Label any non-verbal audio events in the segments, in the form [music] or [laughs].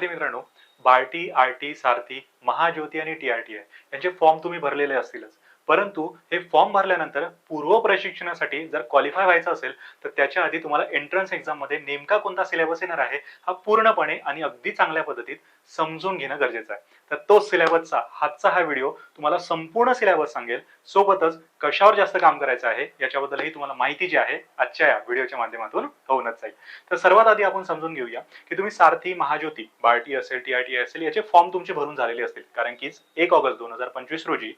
विद्यार्थी मित्रांनो BARTI R T Sarathi Mahajyoti आणि टी आर टी आय यांचे फॉर्म तुम्ही भरलेले असतीलच. परंतु हे फॉर्म भरल्यानंतर पूर्व प्रशिक्षणासाठी जर क्वालिफाय व्हायचं असेल तर त्याच्या आधी तुम्हाला एंट्रन्स एक्झाममध्ये नेमका कोणता सिलेबस येणार आहे हा पूर्णपणे आणि अगदी चांगल्या पद्धतीत समजून घेणं गरजेचं आहे. तर तो सिलेबसचा हातचा हा व्हिडिओ तुम्हाला संपूर्ण सिलेबस सांगेल. सोबतच कशावर जास्त काम करायचं आहे याच्याबद्दलही तुम्हाला माहिती जी आहे आजच्या या व्हिडिओच्या माध्यमातून होऊनच जाईल. तर सर्वात आधी आपण समजून घेऊया की तुम्ही सारथी महाज्योती बार्टी असेल टी आय टी असेल याचे फॉर्म तुमचे भरून झालेले असतील. कारण की एक ऑगस्ट दोन हजार पंचवीस रोजी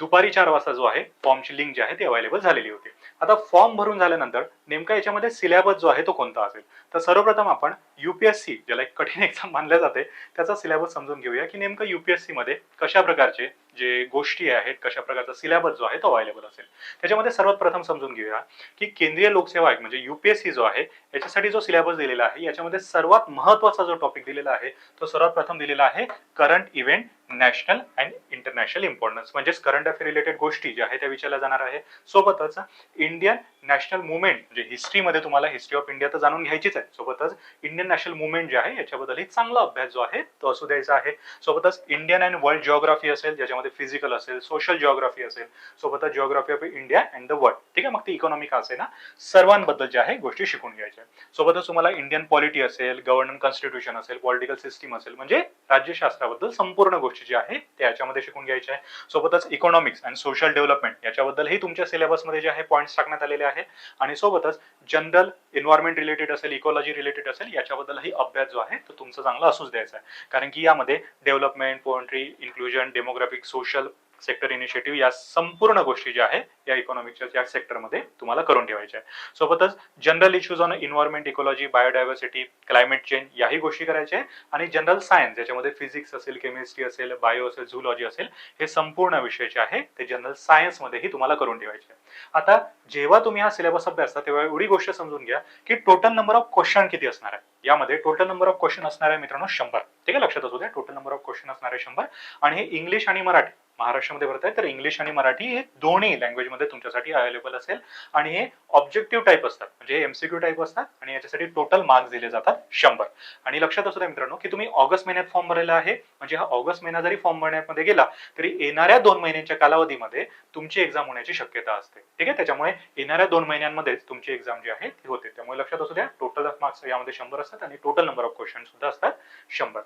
दुपारी चार वाजता जो आहे फॉर्मची लिंक जी आहे ती अवेलेबल झालेली होती. आता फॉर्म भरून झाल्यानंतर नेमका याच्यामध्ये सिलेबस जो आहे तो कोणता असेल? तर सर्वप्रथम आपण युपीएससी ज्याला एक कठीण एक्झाम मानल्या जाते त्याचा सिलेबस समजून घेऊया की नेमकं युपीएससी मध्ये कशा प्रकारचे जे गोष्टी आहेत कशा प्रकारचा सिलेबस जो आहे तो अवेलेबल असेल. त्याच्यामध्ये सर्वात प्रथम समजून घेऊया की केंद्रीय लोकसेवा आयोग म्हणजे युपीएससी जो आहे याच्यासाठी जो सिलेबस दिलेला आहे याच्यामध्ये सर्वात महत्त्वाचा जो टॉपिक दिलेला आहे तो सर्वात प्रथम दिलेला आहे current event national and international importance. म्हणजेच करंट अफेअर रिलेटेड गोष्टी ज्या आहेत त्या विचारल्या जाणार आहे सोबतच इंडियन नॅशनल मुवमेंट म्हणजे हिस्ट्रीमध्ये तुम्हाला हिस्ट्री ऑफ इंडिया तर जाणून घ्यायचीच आहे. सोबतच इंडियन नॅशनल मुवमेंट जे आहे याच्याबद्दलही चांगला अभ्यास जो आहे तो असू द्यायचा आहे. सोबतच इंडियन अँड वर्ल्ड जिओग्राफी असेल ज्याच्यामध्ये फिजिकल असेल सोशल जिओग्राफी असेल सोबतच geography of India and the world ठीक आहे? मग ती इकॉनॉमिक असे ना? सर्वांबद्दल ज्या आहे गोष्टी शिकून घ्यायच्या सोबतच तुम्हाला इंडियन पॉलिटी असेल गव्हर्नमेंट कॉन्स्टिट्यूशन असेल पॉलिटिकल सिस्टीम असेल म्हणजे राज्यशास्त्राबद्दल संपूर्ण गोष्टी ज्या आहेत त्या याच्यामध्ये शिकून घ्यायच्या आहे. सोबतच इकॉनॉमिक्स अँड सोशल डेव्हलपमेंट याच्याबद्दलही तुमच्या सिलेबसमध्ये जे आहे पॉईंट्स टाकण्यात आलेले आहे. आणि सोबतच जनरल एन्व्हायरमेंट रिलेटेड असेल इकॉलॉजी रिलेटेड असेल याच्याबद्दलही अभ्यास जो आहे तो तुमचा चांगला असूच द्यायचा आहे. कारण की यामध्ये development poverty inclusion demographic social sector initiative या संपूर्ण गोष्टी ज्या आहे या इकॉनॉमिकच्या या सेक्टरमध्ये तुम्हाला करून ठेवायच्या आहे सोबतच general issues on environment ecology biodiversity climate change याही गोष्टी करायच्या आहे आणि जनरल सायन्स याच्यामध्ये फिजिक्स असेल केमिस्ट्री असेल बायो असेल झुलॉजी असेल हे संपूर्ण विषय जे आहे ते जनरल सायन्समध्येही तुम्हाला करून ठेवायचे आहे आता जेव्हा तुम्ही हा सिलेबस अभ्यासता तेव्हा एवढी गोष्ट समजून घ्या की टोटल नंबर ऑफ क्वेश्चन किती असणार आहे यामध्ये टोटल नंबर ऑफ क्वेश्चन असणार आहे मित्रांनो शंभर. ठीक आहे? लक्षात असू द्या टोटल नंबर ऑफ क्वेश्चन असणार आहे शंभर. आणि हे इंग्लिश आणि मराठी महाराष्ट्रामध्ये भरत आहे तर इंग्लिश आणि मराठी हे दोन्ही लँग्वेजमध्ये तुमच्यासाठी अवेलेबल असेल. आणि हे ऑब्जेक्टिव्ह टाईप असतात. म्हणजे एमसीक्यू टाईप असतात आणि याच्यासाठी टोटल मार्क्स दिले जातात शंभर. आणि लक्षात असू द्या मित्रांनो की तुम्ही ऑगस्ट महिन्यात फॉर्म भरलेला आहे. म्हणजे हा ऑगस्ट महिना जरी फॉर्म भरण्यामध्ये गेला तरी येणाऱ्या दोन महिन्यांच्या कालावधीमध्ये तुमची एक्झाम होण्याची शक्यता असते. ठीक आहे? त्याच्यामुळे येणाऱ्या दोन महिन्यांमध्येच तुमची एक्झाम जी आहे ती होते. त्यामुळे लक्षात असू द्या टोटल मार्क्स यामध्ये शंभर असतात आणि टोटल नंबर ऑफ क्वेश्चन सुद्धा असतात शंभर.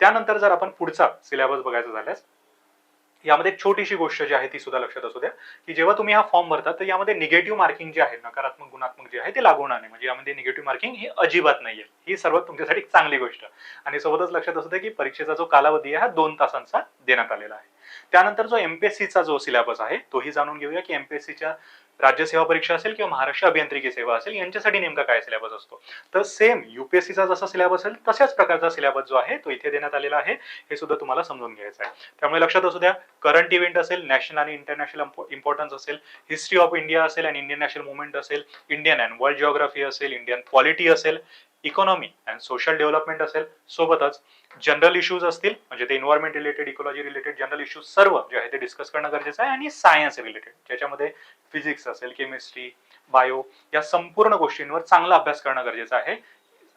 त्यानंतर जर आपण पुढचा सिलेबस बघायचा झाल्यास यामध्ये एक छोटीशी गोष्ट जी आहे ती सुद्धा लक्षात असू द्या की जेव्हा तुम्ही हा फॉर्म भरता तर यामध्ये निगेटिव्ह मार्किंग जे आहे नकारात्मक गुणात्मक जे आहे ते लागू होणार नाही. म्हणजे यामध्ये निगेटिव्ह मार्किंग ही अजिबात नाहीये. ही सर्वात तुमच्यासाठी चांगली गोष्ट. आणि सोबतच लक्षात असू द्या की परीक्षेचा जो कालावधी आहे हा दोन तासांचा देण्यात आलेला आहे. त्यानंतर जो एमपीएससीचा जो सिलेबस आहे तोही जाणून घेऊया की एमपीएससीच्या राज्यसेवा परीक्षा असेल किंवा महाराष्ट्र अभियांत्रिकी सेवा असेल यांच्यासाठी नेमका काय सिलेबस असतो? तर सेम युपीएससीचा जसा सिलेबस असेल तशाच प्रकारचा सिलेबस जो आहे तो इथे देण्यात आलेला आहे. हे सुद्धा तुम्हाला समजून घ्यायचं आहे. त्यामुळे लक्षात असू द्या करंट इव्हेंट असेल नॅशनल आणि इंटरनॅशनल इम्पॉर्टन्स असेल हिस्ट्री ऑफ इंडिया असेल आणि इंडियन नॅशनल मुवमेंट असेल इंडियन अँड वर्ल्ड जिओग्राफी असेल इंडियन पॉलिटी असेल इकॉनॉमी अँड सोशल डेव्हलपमेंट असेल सोबतच जनरल इश्यूज असतील म्हणजे ते environment related ecology related general issues सर्व जे आहे ते डिस्कस करणं गरजेचं आहे आणि सायन्स रिलेटेड ज्याच्यामध्ये फिजिक्स असेल केमिस्ट्री बायो या संपूर्ण गोष्टींवर चांगला अभ्यास करणं गरजेचं आहे.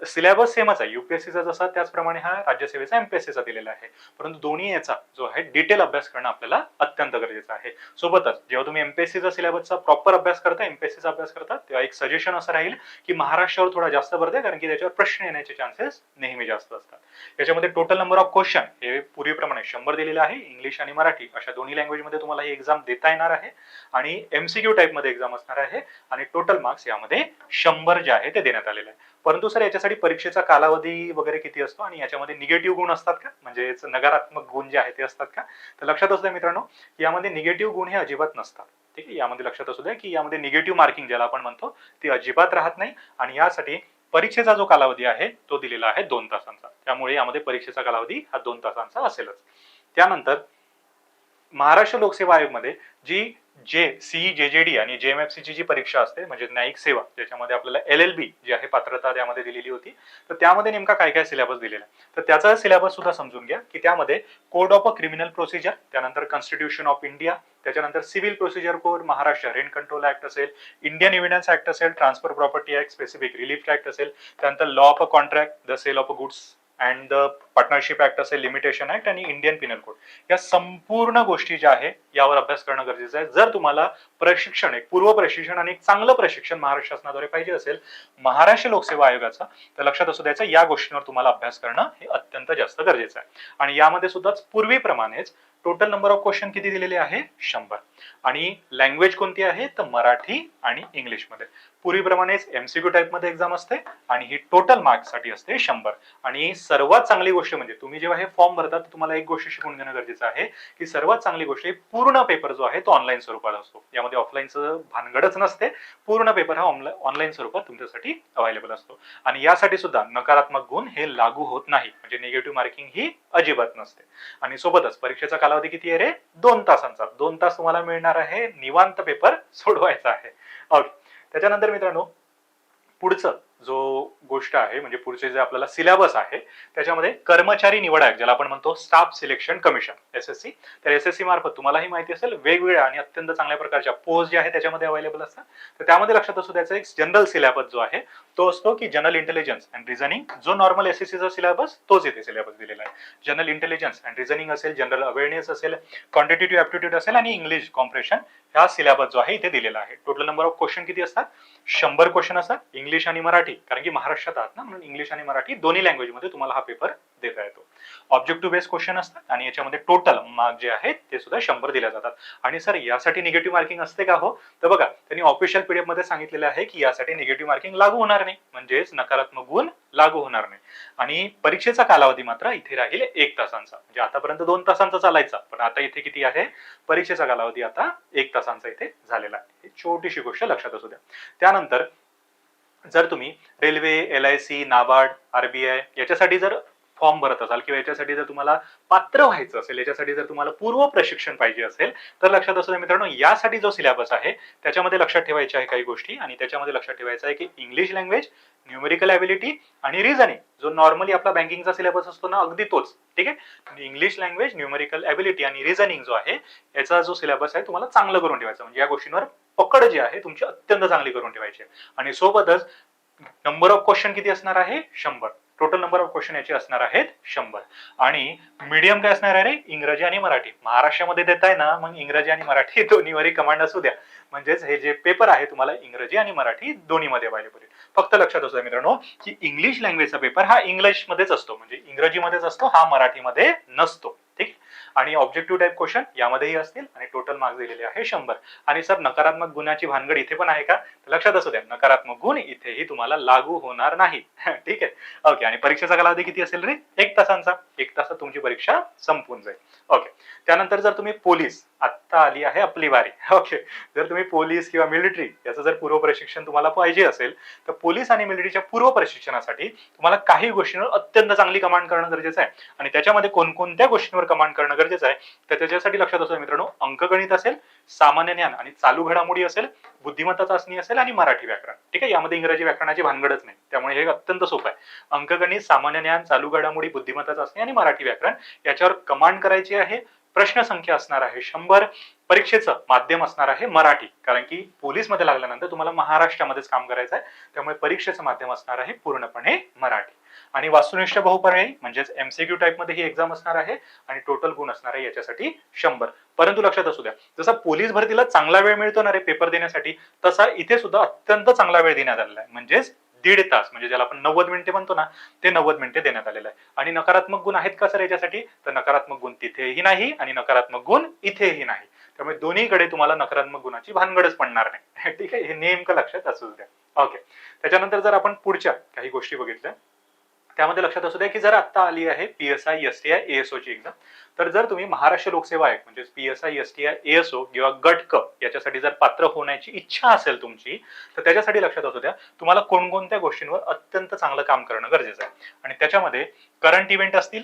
सिलेबस सेमच आहे युपीएससीचा जसा त्याचप्रमाणे हा राज्यसेवेचा एमपीएससीचा दिलेला आहे. परंतु दोन्ही याचा जो आहे डिटेल अभ्यास करणं आपल्याला अत्यंत गरजेचं आहे. सोबतच जेव्हा तुम्ही एमपीएससीचा सिलेबसचा प्रॉपर अभ्यास करता एमपीएससीचा अभ्यास करता तेव्हा एक सजेशन असं राहील की महाराष्ट्रावर थोडा जास्त भरते कारण की त्याच्यावर प्रश्न येण्याचे चान्सेस नेहमी जास्त असतात. याच्यामध्ये टोटल नंबर ऑफ क्वेश्चन हे पूर्वीप्रमाणे शंभर दिलेले आहे इंग्लिश आणि मराठी. अशा दोन्ही लँग्वेजमध्ये तुम्हाला ही एक्झाम देता येणार आहे. आणि एमसीक्यू टाईपमध्ये एक्झाम असणार आहे. आणि टोटल मार्क्स यामध्ये शंभर जे आहे ते देण्यात आलेले आहे. परंतु सर याच्यासाठी परीक्षेचा कालावधी वगैरे किती असतो आणि याच्यामध्ये निगेटिव्ह गुण असतात का? म्हणजे नकारात्मक गुण जे आहे ते असतात का? तर लक्षात असू द्या मित्रांनो यामध्ये निगेटिव्ह गुण हे अजिबात नसतात. ठीक आहे? यामध्ये लक्षात असू द्या की यामध्ये निगेटिव्ह मार्किंग ज्याला आपण म्हणतो ती अजिबात राहत नाही आणि यासाठी परीक्षेचा जो कालावधी आहे तो दिलेला आहे दोन तासांचा. त्यामुळे यामध्ये परीक्षेचा कालावधी हा दोन तासांचा असेलच. त्यानंतर महाराष्ट्र लोकसेवा आयोगमध्ये जी जे सी जे जे डी आणि जे ची जी परीक्षा असते म्हणजे न्यायिक सेवा ज्याच्यामध्ये आपल्याला एल एल बी जी आहे पात्रता त्यामध्ये दिलेली होती तर त्यामध्ये नेमका काय काय सिलेबस दिलेला तर त्याचा सिलेबस सुद्धा समजून घ्या की त्यामध्ये code of a criminal procedure त्यानंतर कॉन्स्टिट्यूशन ऑफ इंडिया त्याच्यानंतर civil procedure code Maharashtra rent control act असेल इंडियन एव्हिडन्स ऍक्ट असेल transfer property act specific relief act असेल त्यानंतर law of a contract the sale of a goods and the partnership act असेल limitation act आणि Indian penal code या संपूर्ण गोष्टी ज्या आहे यावर अभ्यास करणं गरजेचं आहे. जर तुम्हाला प्रशिक्षण एक पूर्व प्रशिक्षण आणि एक चांगलं प्रशिक्षण महाराष्ट्र शासनाद्वारे पाहिजे असेल महाराष्ट्र लोकसेवा आयोगाचा तर लक्षात असू द्यायचं या गोष्टींवर तुम्हाला अभ्यास करणं हे अत्यंत जास्त गरजेचं आहे. आणि यामध्ये सुद्धा पूर्वीप्रमाणेच टोटल नंबर ऑफ क्वेश्चन किती दिलेले आहे? शंभर. आणि लँग्वेज कोणती आहे? तर मराठी आणि इंग्लिशमध्ये पूर्वीप्रमाणेच एमसीक्यू टाईपमध्ये एक्झाम असते आणि ही टोटल मार्क्ससाठी असते शंभर. आणि सर्वात चांगली गोष्ट म्हणजे तुम्ही जेव्हा हे फॉर्म भरता तर तुम्हाला एक गोष्ट शिकून घेणं गरजेचं आहे की सर्वात चांगली गोष्ट ही पूर्ण पेपर जो आहे तो ऑनलाईन स्वरूपात असतो. यामध्ये ऑफलाईनचं भानगडच नसते पूर्ण पेपर हा ऑनलाईन स्वरूपात तुमच्यासाठी अवेलेबल असतो. आणि यासाठी सुद्धा नकारात्मक गुण हे लागू होत नाही म्हणजे निगेटिव्ह मार्किंग ही अजिबात नसते. आणि सोबतच परीक्षेचा कालावधी किती आहे रे? दोन तासांचा. दोन तास तुम्हाला मिळणार आहे निवांत पेपर सोडवायचा आहे. ओके त्याच्यानंतर मित्रांनो पुढचं जो गोष्ट आहे म्हणजे पुढचे जे आपल्याला सिलेबस आहे त्याच्यामध्ये कर्मचारी निवड आयोग ज्याला आपण म्हणतो staff selection commission S S C तर एस एस सी मार्फत तुम्हालाही माहिती असेल वेगवेगळ्या आणि अत्यंत चांगल्या प्रकारच्या पोस्ट ज्या आहे त्याच्यामध्ये अवेलेबल असतात. तर त्यामध्ये लक्षात असू त्याचा एक जनरल सिलेबस जो आहे तो असतो की जनरल इंटेलिजन्स अँड रिझनिंग जो नॉर्मल एस एस सीचा सिलेबस तोच येथे सिलेबस दिलेला आहे. जनरल इंटेलिजन्स अँड रिझनिंग असेल जनरल अवेअरनेस असेल क्वांटिटेटिव्ह ऍप्टिट्यूड असेल आणि इंग्लिश कॉम्प्रेशन हा सिलेबस जो आहे इथे दिलेला आहे. टोटल नंबर ऑफ क्वेश्चन किती असतात? शंभर क्वेश्चन असतात इंग्लिश आणि मराठी. कारण की महाराष्ट्रात आहात ना म्हणून इंग्लिश आणि मराठी दोन्ही लँग्वेजमध्ये तुम्हाला हा पेपर देता येतो. ऑब्जेक्टिव्ह बेस्ड क्वेश्चन असतात आणि याच्यामध्ये टोटल मार्क जे आहेत ते सुद्धा शंभर दिले जातात. आणि सर यासाठी निगेटिव्ह मार्किंग असते का हो? तर बघा त्यांनी ऑफिशियल पीडीएफमध्ये सांगितलेलं आहे की यासाठी निगेटिव्ह मार्किंग लागू होणार नाही. म्हणजेच नकारात्मक गुण लागू होणार नाही. आणि परीक्षेचा कालावधी मात्र इथे राहील एक तासांचा. म्हणजे आतापर्यंत दोन तासांचा चालायचा पण आता इथे किती आहे? परीक्षेचा कालावधी आता एक तासांचा इथे झालेला आहे. छोटीशी गोष्ट लक्षात असू द्या. त्यानंतर जर तुम्ही railway L I C NABARD RBI याच्यासाठी जर फॉर्म भरत असाल किंवा याच्यासाठी जर तुम्हाला पात्र व्हायचं असेल याच्यासाठी जर तुम्हाला पूर्व प्रशिक्षण पाहिजे असेल तर लक्षात असू द्या मित्रांनो यासाठी जो सिलेबस आहे त्याच्यामध्ये लक्षात ठेवायच्या आहे काही गोष्टी आणि त्याच्यामध्ये लक्षात ठेवायचं आहे की इंग्लिश लँग्वेज न्यूमेरिकल ॲबिलिटी आणि रिझनिंग जो नॉर्मली आपला बँकिंगचा सिलेबस असतो ना अगदी तोच. ठीक आहे? इंग्लिश लँग्वेज न्यूमेरिकल ॲबिलिटी आणि रिझनिंग जो आहे याचा जो सिलेबस आहे तुम्हाला चांगलं करून ठेवायचा म्हणजे या गोष्टींवर पकड जी आहे तुमची अत्यंत चांगली करून ठेवायची आहे. आणि सोबतच नंबर ऑफ क्वेश्चन किती असणार आहे? शंभर. टोटल नंबर ऑफ क्वेश्चन याचे असणार आहेत शंभर. आणि मीडियम काय असणार आहे रे? इंग्रजी आणि मराठी. महाराष्ट्रामध्ये देताय ना मग इंग्रजी आणि मराठी [laughs] दोन्हीवरही कमांड असू द्या. म्हणजेच हे जे पेपर आहे तुम्हाला इंग्रजी आणि मराठी दोन्हीमध्ये अवेलेबल आहे. फक्त लक्षात असू द्या मित्रांनो की इंग्लिश लँग्वेजचा पेपर हा इंग्लिशमध्येच असतो. म्हणजे इंग्रजीमध्येच असतो हा मराठीमध्ये नसतो. आणि ऑब्जेक्टिव्ह टाईप क्वेश्चन यामध्येही असतील आणि टोटल मार्क्स दिलेले आहे शंभर. आणि सर नकारात्मक गुणाची भानगड इथे पण आहे का? तर लक्षात असू द्या नकारात्मक गुण इथेही तुम्हाला लागू होणार नाही. [laughs] ठीक आहे? ओके आणि परीक्षेचा कालावधी किती असेल रे? एक तासांचा. एक तासात तुमची परीक्षा संपून जाईल. ओके त्यानंतर जर तुम्ही पोलीस आता आली आहे आपली वारी. ओके जर तुम्ही पोलीस किंवा मिलिटरी याचं जर पूर्व प्रशिक्षण तुम्हाला पाहिजे असेल तर पोलीस आणि मिलिटरीच्या पूर्व प्रशिक्षणासाठी तुम्हाला काही गोष्टींवर अत्यंत चांगली कमांड करणं गरजेचं आहे. आणि त्याच्यामध्ये कोणकोणत्या गोष्टींवर कमांड करणं गरजेचं आहे तर त्याच्यासाठी लक्षात असतो मित्रांनो अंकगणित असेल सामान्य ज्ञान आणि चालू घडामोडी असेल बुद्धिमत्ता चाचणी असेल आणि मराठी व्याकरण. ठीक आहे? यामध्ये इंग्रजी व्याकरणाची भानगडच नाही. त्यामुळे हे अत्यंत सोपं आहे. अंकगणित सामान्य ज्ञान चालू घडामोडी बुद्धिमत्ता चाचणी आणि मराठी व्याकरण याच्यावर कमांड करायची आहे प्रश्न संख्या असणार आहे शंभर. परीक्षेचं माध्यम असणार आहे मराठी. कारण की पोलीसमध्ये लागल्यानंतर तुम्हाला महाराष्ट्रामध्येच काम करायचं आहे त्यामुळे परीक्षेचं माध्यम असणार आहे पूर्णपणे मराठी. आणि वास्तुनिष्ठ बहुपर्यायी म्हणजेच एमसीक्यू टाइपमध्ये ही एक्झाम असणार आहे आणि टोटल गुण असणार आहे याच्यासाठी शंभर. परंतु लक्षात असू द्या जसा पोलीस भरतीला चांगला वेळ मिळतो ना रे पेपर देण्यासाठी तसा इथे सुद्धा अत्यंत चांगला वेळ देण्यात आलेला आहे. म्हणजेच दीड तास म्हणजे ज्याला आपण नव्वद मिनिटे म्हणतो ना ते नव्वद मिनिटे देण्यात आलेलं आहे. आणि नकारात्मक गुण आहेत का सर याच्यासाठी? तर नकारात्मक गुण तिथेही नाही आणि नकारात्मक गुण इथेही नाही. त्यामुळे दोन्हीकडे तुम्हाला नकारात्मक गुणाची भानगडच पडणार नाही. [laughs] ठीक आहे? हे नेमकं लक्षात असू द्या. ओके त्याच्यानंतर जर आपण पुढच्या काही गोष्टी बघितल्या त्यामध्ये लक्षात असू द्या की जर आता आली आहे P S I S T I ASO ची एक्झाम तर जर तुम्ही महाराष्ट्र लोकसेवा आयोग म्हणजे P S I S T I ASO किंवा गट याच्यासाठी जर पात्र होण्याची इच्छा असेल तुमची तर त्याच्यासाठी लक्षात असू द्या तुम्हाला कोणकोणत्या गोष्टींवर अत्यंत चांगलं काम करणं गरजेचं आहे. आणि त्याच्यामध्ये करंट इव्हेंट असतील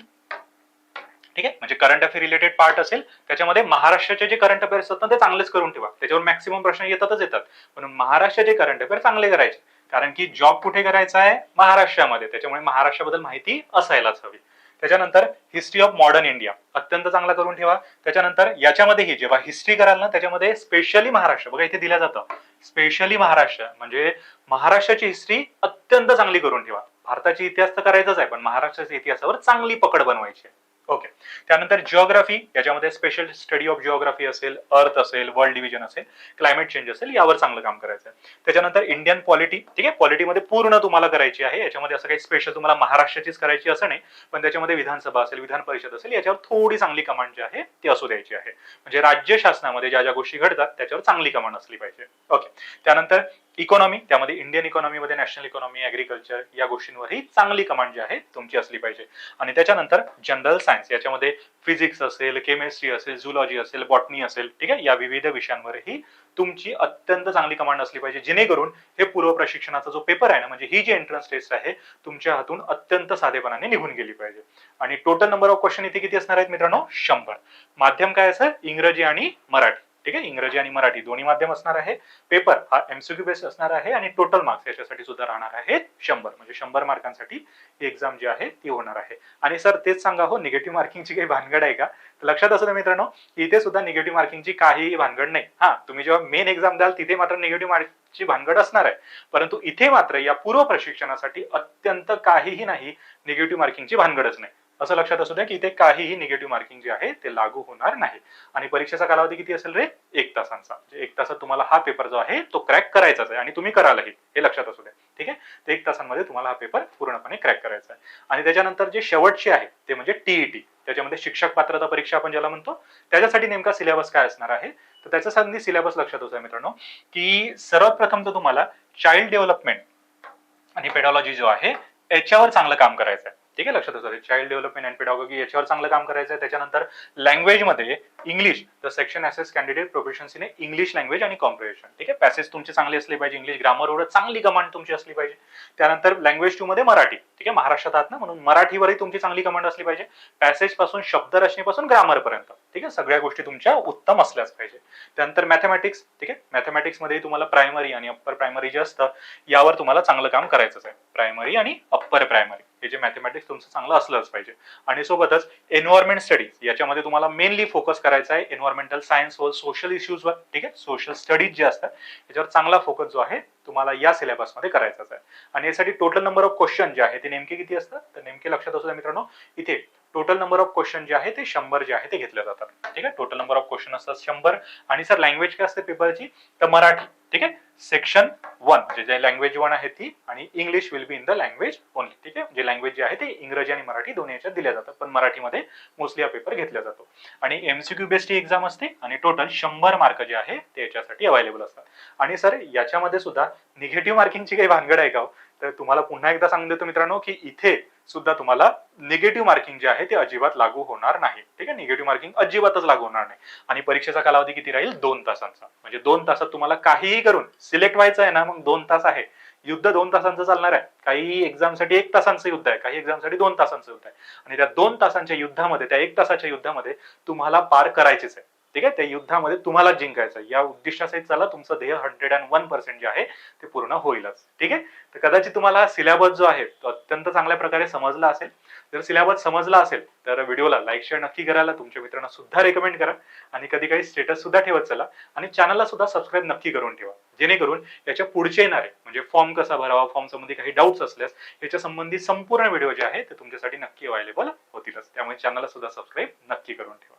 ठीक आहे? म्हणजे करंट अफेअर रिलेटेड पार्ट असेल त्याच्यामध्ये महाराष्ट्राचे जे करंट अफेअर्स असतात ना ते चांगलेच करून ठेवा. त्याच्यावर मॅक्सिमम प्रश्न येतातच येतात. म्हणून महाराष्ट्राचे करंट अफेअर चांगले करायचे. कारण की जॉब कुठे करायचा आहे? महाराष्ट्रामध्ये. त्याच्यामुळे महाराष्ट्राबद्दल माहिती असायलाच हवी. त्याच्यानंतर हिस्ट्री ऑफ मॉडर्न इंडिया अत्यंत चांगला करून ठेवा. त्याच्यानंतर याच्यामध्येही जेव्हा हिस्ट्री कराल ना त्याच्यामध्ये स्पेशली महाराष्ट्र. बघा इथे दिलं जातं. स्पेशली महाराष्ट्र. म्हणजे महाराष्ट्राची हिस्ट्री अत्यंत चांगली करून ठेवा. भारताची इतिहास तर करायचाच आहे पण महाराष्ट्राच्या इतिहासावर चांगली पकड बनवायची आहे. ओके त्यानंतर जिओग्राफी याच्यामध्ये स्पेशल स्टडी ऑफ जिओग्राफी असेल अर्थ असेल वर्ल्ड डिव्हिजन असेल क्लायमेट चेंज असेल यावर चांगलं काम करायचं आहे. त्याच्यानंतर इंडियन पॉलिटी ठीक आहे? पॉलिटीमध्ये पूर्ण तुम्हाला करायची आहे. याच्यामध्ये असं काही स्पेशल तुम्हाला महाराष्ट्राचीच करायची असं नाही पण त्याच्यामध्ये विधानसभा असेल विधान परिषद असेल याच्यावर थोडी चांगली कमांड जी आहे ती असू द्यायची आहे. म्हणजे राज्य शासनामध्ये ज्या ज्या गोष्टी घडतात त्याच्यावर चांगली कमांड असली पाहिजे. ओके त्यानंतर इकॉनॉमी त्यामध्ये इंडियन इकॉनॉमीमध्ये नॅशनल इकॉनॉमी ऍग्रिकल्चर या गोष्टींवरही चांगली कमांड जी आहे तुमची असली पाहिजे. आणि त्याच्यानंतर जनरल सायन्स याच्यामध्ये फिजिक्स असेल केमिस्ट्री असेल झुलॉजी असेल बॉटनी असेल ठीक आहे? या विविध विषयांवरही तुमची अत्यंत चांगली कमांड असली पाहिजे जेणेकरून हे पूर्व प्रशिक्षणाचा जो पेपर आहे ना म्हणजे ही जी एंट्रन्स टेस्ट आहे तुमच्या हातून अत्यंत साधेपणाने निघून गेली पाहिजे. आणि टोटल नंबर ऑफ क्वेश्चन इथे किती असणार आहेत मित्रांनो? शंभर. माध्यम काय असेल इंग्रजी आणि मराठी. ठीक आहे? इंग्रजी आणि मराठी दोन्ही माध्यम असणार आहे. पेपर हा एमसीक्यू बेस असणार आहे आणि टोटल मार्क्स याच्यासाठी सुद्धा राहणार आहेत शंभर. म्हणजे शंभर मार्कांसाठी ही एक्झाम जी आहे ती होणार आहे. आणि सर तेच सांगा हो निगेटिव्ह मार्किंगची काही भानगड आहे का? तर लक्षात असू द्या मित्रांनो इथे सुद्धा निगेटिव्ह मार्किंगची काही भानगड नाही. हा तुम्ही जेव्हा मेन एक्झाम द्याल तिथे मात्र निगेटिव्ह मार्कची भानगड असणार आहे. परंतु इथे मात्र या पूर्व प्रशिक्षणासाठी अत्यंत काहीही नाही निगेटिव्ह मार्किंगची भानगडच नाही. असं लक्षात असू द्या की इथे काहीही निगेटिव्ह मार्किंग जे आहे ते लागू होणार नाही. आणि परीक्षेचा कालावधी किती असेल रे? एक तासांचा. म्हणजे एक तासात तुम्हाला हा पेपर जो आहे तो क्रॅक करायचाच आहे. आणि तुम्ही करालही हे लक्षात असू द्या. ठीक आहे? एक तासांमध्ये तुम्हाला हा पेपर पूर्णपणे क्रॅक करायचा आहे. आणि त्याच्यानंतर जे शेवटचे आहे ते म्हणजे टीईटी त्याच्यामध्ये शिक्षक पात्रता परीक्षा आपण ज्याला म्हणतो त्याच्यासाठी नेमका सिलेबस काय असणार आहे? तर त्याचा त्याच्यासाठी सिलेबस लक्षात असू मित्रांनो की सर्वात प्रथम तर तुम्हाला चाइल्ड डेव्हलपमेंट आणि पेडॉलॉजी जो आहे याच्यावर चांगलं काम करायचं आहे ठीक आहे लक्षात असू चाइल्ड डेव्हलपमेंट अँड पेडॉलॉजी याच्यावर चांगलं काम करायचं आहे त्याच्यानंतर लँग्वेजमध्ये English the section assess candidate प्रोफेशन्सीने English language आणि कॉम्प्रिहेशन ठीक आहे पॅसेज तुमचे चांगले असले पाहिजे. इंग्लिश ग्रामरवर चांगली कमांड तुमची असली पाहिजे. त्यानंतर लँग्वेज टू मध्ये मराठी. ठीक आहे महाराष्ट्रात आहात ना म्हणून मराठीवरही तुमची चांगली कमांड असली पाहिजे. पॅसेजपासून शब्दरचनेपासून ग्रामर पर्यंत. ठीक आहे सगळ्या गोष्टी तुमच्या उत्तम असल्याच पाहिजे. त्यानंतर मॅथमॅटिक्स ठीक आहे मॅथमॅटिक्समध्ये तुम्हाला प्रायमरी आणि अप्पर प्रायमरी जे असतं यावर तुम्हाला चांगलं काम करायचंच आहे. प्रायमरी आणि अप्पर प्रायमरी हे जे मॅथमॅटिक्स तुमचं चांगलं असलंच पाहिजे. आणि सोबतच एन्व्हायरमेंट स्टडीज याच्यामध्ये तुम्हाला मेनली फोकस करायचा आहे एन्व्हायरमेंटल सायन्सवर सोशल इश्यूजवर ठीक आहे? सोशल स्टडीज जे असतात याच्यावर चांगला फोकस जो आहे तुम्हाला या सिलेबसमध्ये करायचाच आहे. आणि यासाठी टोटल नंबर ऑफ क्वेश्चन जे आहे ते नेमके किती असतात? तर नेमके लक्षात असू द्या मित्रांनो इथे टोटल नंबर ऑफ क्वेश्चन जे आहे ते शंभर जे आहे ते घेतले जातात. ठीक आहे? टोटल नंबर ऑफ क्वेश्चन असतात शंभर. आणि सर लँग्वेज काय असते पेपरची तर मराठी. ठीक आहे? सेक्शन वन म्हणजे जे लँग्वेज वन आहे ती आणि English will be in the language only ठीक आहे? जे लँग्वेज जे आहे ते इंग्रजी आणि मराठी दोन्ही याच्यात दिल्या जातात. पण मराठीमध्ये मोस्टली हा पेपर घेतला जातो. आणि एमसीक्यू बेस्ड एक्झाम असते आणि टोटल शंभर मार्क जे आहे ते याच्यासाठी अवेलेबल असतात. आणि सर याच्यामध्ये सुद्धा निगेटिव्ह मार्किंगची काही भानगड आहे का हो? तर तुम्हाला पुन्हा एकदा सांगून देतो मित्रांनो की इथे सुद्धा तुम्हाला निगेटिव्ह मार्किंग जे आहे ते अजिबात लागू होणार नाही. ठीक आहे? निगेटिव्ह मार्किंग अजिबातच लागू होणार नाही. आणि परीक्षेचा कालावधी किती राहील? दोन तासांचा. म्हणजे दोन तासात तुम्हाला काहीही करून सिलेक्ट व्हायचं आहे ना मग दोन तास आहे. युद्ध दोन तासांचं चालणार आहे. काही एक्झामसाठी एक तासांचं युद्ध आहे. काही एक्झामसाठी दोन तासांचं युद्ध आहे. आणि त्या दोन तासांच्या युद्धामध्ये त्या एक तासाच्या युद्धामध्ये तुम्हाला पार करायचेच आहे. ठीक आहे? त्या युद्धामध्ये तुम्हाला जिंकायचं या उद्दिष्टासाठी चला तुमचं ध्येय हंड्रेड अँड वन पर्सेंट जे आहे ते पूर्ण होईलच. ठीक आहे? तर कदाचित तुम्हाला सिलेबस जो आहे तो अत्यंत चांगल्या प्रकारे समजला असेल. जर सिलेबस समजला असेल तर व्हिडिओला लाईक शेअर नक्की करायला. तुमच्या मित्रांना सुद्धा रेकमेंड करा. आणि कधी काही स्टेटस सुद्धा ठेवत चला. आणि चॅनलला सुद्धा सबस्क्राईब नक्की करून ठेवा. जेणेकरून याच्या पुढचे येणारे म्हणजे फॉर्म कसा भरावा फॉर्म संबंधी काही डाऊट्स असल्यास याच्या संबंधी संपूर्ण व्हिडिओ जे आहे ते तुमच्यासाठी नक्की अवेलेबल होतीलच. त्यामुळे चॅनलला सुद्धा सबस्क्राईब नक्की करून ठेवा.